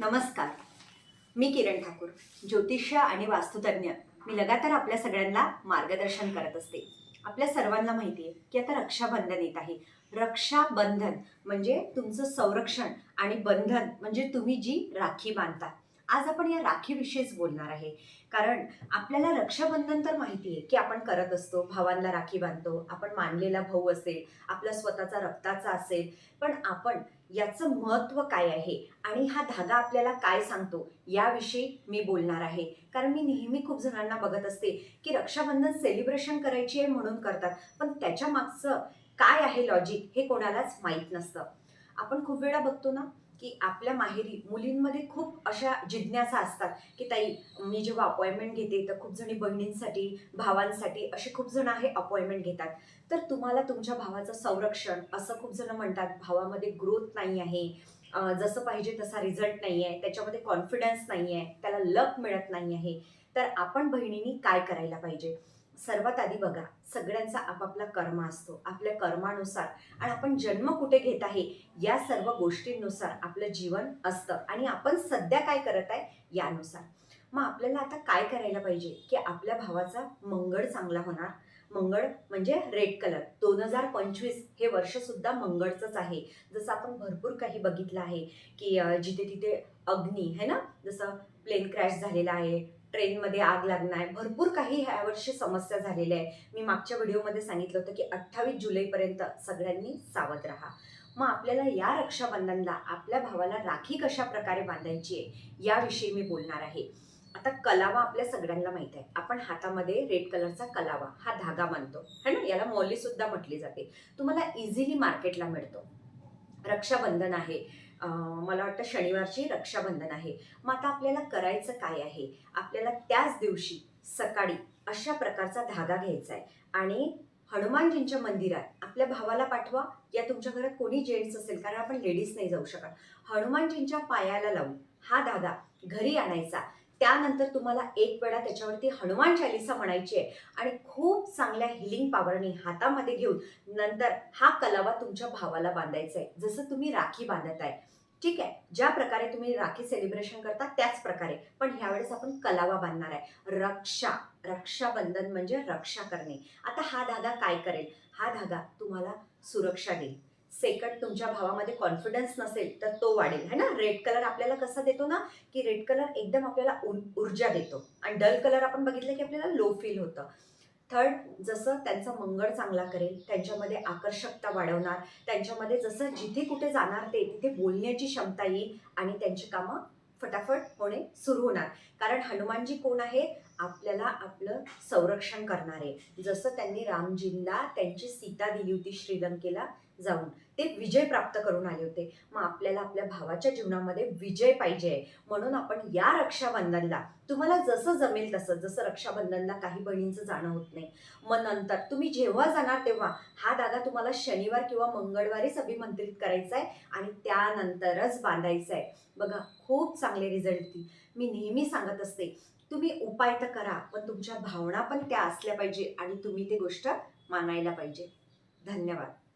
नमस्कार. मी किरण ठाकूर ज्योतिष्य आणि वास्तुतज्ञ. मी लगातार आपल्या सगळ्यांना मार्गदर्शन करत असते. आपल्या सर्वांना माहिती आहे की आता रक्षाबंधन येत आहे. रक्षाबंधन म्हणजे तुमचं संरक्षण आणि बंधन म्हणजे तुम्ही जी राखी बांधता. आज आपण या राखीविषयीच बोलणार आहे. कारण आपल्याला रक्षाबंधन तर माहिती आहे की आपण करत असतो भावांना राखी बांधतो आपण मानलेला भाऊ असेल आपला स्वतःचा रक्ताचा असेल पण आपण याचं महत्त्व काय आहे आणि हा धागा आपल्याला काय सांगतो याविषयी मी बोलणार आहे. कारण मी नेहमी खूप जणांना बघत असते की रक्षाबंधन सेलिब्रेशन करायची आहे म्हणून करतात पण त्याच्या मागचं काय आहे लॉजिक हे कोणालाच माहीत नसतं. आपण खूप वेळा बघतो ना की आपल्या माहेरी मुलींमध्ये खूप अशा जिज्ञासा असतात की ताई मी जेव्हा अपॉइंटमेंट घेते तर खूप जणी बहिणींसाठी भावांसाठी असे खूप जण आहे अपॉइंटमेंट घेतात. तर तुम्हाला तुमच्या भावाचं संरक्षण असं खूप जण म्हणतात भावामध्ये ग्रोथ नाही आहे. जसं पाहिजे तसा रिझल्ट नाही आहे. त्याच्यामध्ये कॉन्फिडन्स नाही आहे. त्याला लक मिळत नाही आहे. तर आपण बहिणींनी काय करायला पाहिजे? सर्वात आधी बघा सगळ्यांचा आपापला कर्म असतो आपल्या कर्मानुसार. आणि आपण जन्म कुठे घेत आहे या सर्व गोष्टींनुसार आपलं जीवन असतं. आणि आपण सध्या काय करत आहे यानुसार. मग आपल्याला आता काय करायला पाहिजे की आपल्या भावाचा मंगळ चांगला होणार. मंगळ म्हणजे रेड कलर दोन हजार पंचवीस हे वर्षसुद्धा मंगळचंच आहे. जसं आपण भरपूर काही बघितलं आहे की जिथे तिथे अग्नी है ना? जसं प्लेन क्रॅश झालेला आहे ट्रेनमध्ये आग लागणं आहे भरपूर काही ह्या वर्षी समस्या झालेल्या आहे मी मागच्या व्हिडिओमध्ये सांगितलं होतं की अठ्ठावीस जुलैपर्यंत सगळ्यांनी सावध राहा. मग आपल्याला या रक्षाबंधनला आपल्या भावाला राखी कशा प्रकारे बांधायची आहे याविषयी मी बोलणार आहे. आता कलावा आपल्या सगळ्यांना माहीत आहे. आपण हातामध्ये रेड कलरचा कलावा हा धागा बांधतो. है ना? याला मौली सुद्धा म्हटली जाते. तुम्हाला इझिली मार्केटला मिळतो. रक्षाबंधन आहे. मला वाटतं शनिवारची रक्षाबंधन आहे. मग आता आपल्याला करायचं काय आहे? आपल्याला त्याच दिवशी सकाळी अशा प्रकारचा धागा घ्यायचा आहे. आणि हनुमानजींच्या मंदिरात आपल्या भावाला पाठवा. या तुमच्या घरात कोणी जेंट्स असेल कारण आपण लेडीज नाही जाऊ शकत. हनुमानजींच्या पायाला लावून हा धागा घरी आणायचा. त्यानंतर तुम्हाला एक वेळा त्याच्यावरती हनुमान चालिसा म्हणायची आहे. आणि खूप चांगल्या हिलिंग पॉवरने हातामध्ये घेऊन नंतर हा कलावा तुमच्या भावाला बांधायचा आहे. जसं तुम्ही राखी बांधत आहे. ठीक आहे. ज्या प्रकारे तुम्ही राखी सेलिब्रेशन करता त्याच प्रकारे. पण ह्यावेळेस आपण कलावा बांधणार आहे. रक्षा. रक्षाबंधन म्हणजे रक्षा करणे. आता हा धागा काय करेल? हा धागा तुम्हाला सुरक्षा देईल. सेकंड तुमच्या भावामध्ये कॉन्फिडन्स नसेल तर तो वाढेल. है ना? रेड कलर आपल्याला कसा देतो ना? की रेड कलर एकदम आपल्याला ऊर्जा देतो. आणि डल कलर आपण बघितलं की आपल्याला लो फील होतं. थर्ड जसं त्यांचा मंगळ चांगला करेल त्यांच्यामध्ये आकर्षकता वाढवणार त्यांच्यामध्ये जसं जिथे कुठे जाणार ते तिथे बोलण्याची क्षमता येईल आणि त्यांची कामं फटाफट होणे सुरू होणार. कारण हनुमानजी कोण आहे? आपल्याला आपलं संरक्षण करणारे. जसं त्यांनी रामजींना त्यांची सीता दिली होती श्रीलंकेला जाऊन. ते विजय प्राप्त करून आले होते. मग आपल्याला आपल्या भावाच्या जीवनामध्ये विजय पाहिजे. आहे म्हणून आपण या रक्षाबंधनला तुम्हाला जसं जमेल तसं जसं रक्षाबंधनला काही बहिणींचं जाणं होत नाही. मग नंतर तुम्ही जेव्हा जाणार तेव्हा हा दादा तुम्हाला शनिवार किंवा मंगळवारीच अभिमंत्रित करायचा आहे आणि त्यानंतरच बांधायचा आहे बघा खूप चांगले रिझल्ट येतील मी नेहमी सांगत असते तुम्ही उपाय तर करा पण तुमच्या भावना पण त्या असल्या पाहिजे आणि तुम्ही ते गोष्ट मानायला पाहिजे. धन्यवाद.